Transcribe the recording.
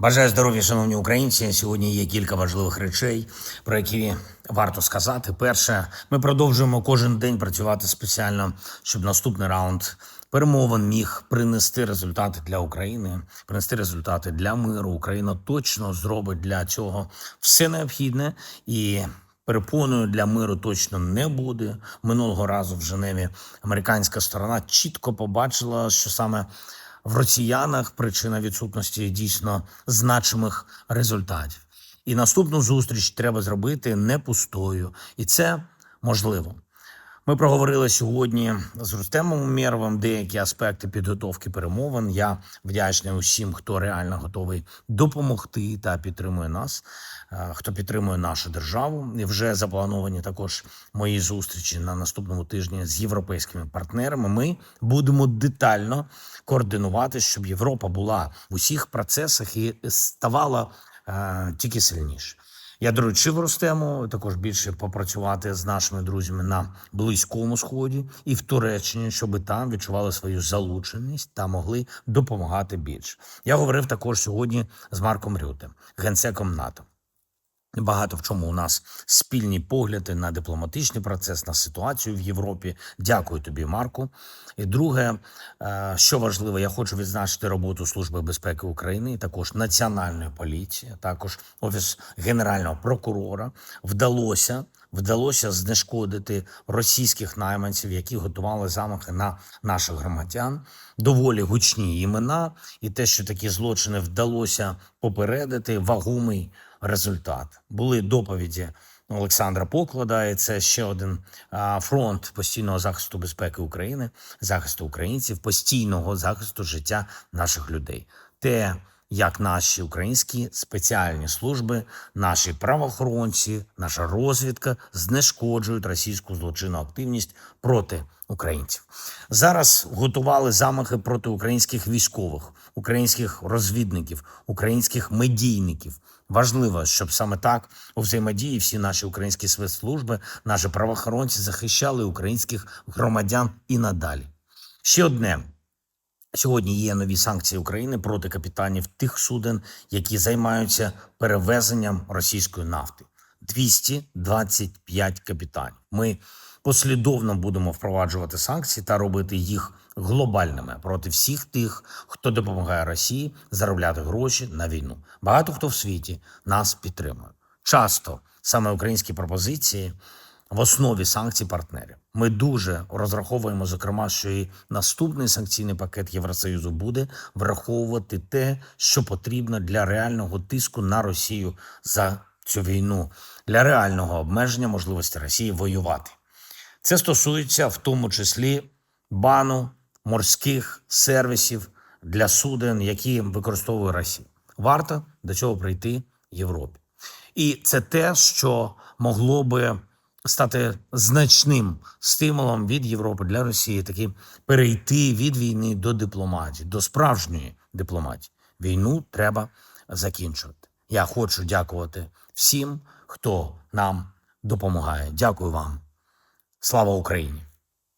Бажаю здоров'я, шановні українці. Сьогодні є кілька важливих речей, про які варто сказати. Перше, ми продовжуємо кожен день працювати спеціально, щоб наступний раунд перемовин міг принести результати для України, принести результати для миру. Україна точно зробить для цього все необхідне і. Перепоною для миру точно не буде. Минулого разу в Женеві американська сторона чітко побачила, що саме в росіянах причина відсутності дійсно значимих результатів. І наступну зустріч треба зробити не пустою, і це можливо. Ми проговорили сьогодні з Рустемом Умєровим деякі аспекти підготовки перемовин. Я вдячний усім, хто реально готовий допомогти та підтримує нас, е, хто підтримує нашу державу. І вже заплановані також мої зустрічі на наступному тижні з європейськими партнерами. Ми будемо детально координувати, щоб Європа була в усіх процесах і ставала е, тільки сильніше. Я доручив Ростему також більше попрацювати з нашими друзями на близькому сході і в Туреччині, щоб там відчували свою залученість та могли допомагати більше. Я говорив також сьогодні з Марком Рютем, генсеком НАТО. Багато в чому у нас спільні погляди на дипломатичний процес, на ситуацію в Європі. Дякую тобі, Марку. І друге, е, що важливо, я хочу відзначити роботу Служби безпеки України, також Національної поліції, також Офіс Генерального прокурора. Вдалося вдалося знешкодити російських найманців, які готували замахи на наших громадян. Доволі гучні імена, і те, що такі злочини вдалося попередити, вагомий результат. Були доповіді Олександра Поклада, і це ще один фронт постійного захисту безпеки України, захисту українців, постійного захисту життя наших людей. Те, як наші українські спеціальні служби, наші правоохоронці, наша розвідка знешкоджують російську злочинну активність проти українців. Зараз готували замахи проти українських військових, українських розвідників, українських медійників. Важливо, щоб саме так у взаємодії всі наші українські спецслужби, наші правоохоронці захищали українських громадян і надалі. Ще одне. Сьогодні є нові санкції України проти капітанів тих суден, які займаються перевезенням російської нафти. 225 капітанів. Ми послідовно будемо впроваджувати санкції та робити їх глобальними проти всіх тих, хто допомагає Росії заробляти гроші на війну. Багато хто в світі нас підтримує. Часто саме українські пропозиції в основі санкцій партнерів. Ми дуже розраховуємо, зокрема, що і наступний санкційний пакет Євросоюзу буде враховувати те, що потрібно для реального тиску на Росію за цю війну, для реального обмеження можливості Росії воювати. Це стосується в тому числі бану морських сервісів для суден, які використовує Росія. Варто до цього прийти Європі. І це те, що могло би стати значним стимулом від Європи для Росії, таки перейти від війни до дипломатії, до справжньої дипломатії. Війну треба закінчувати. Я хочу дякувати всім, хто нам допомагає. Дякую вам. Слава Україні!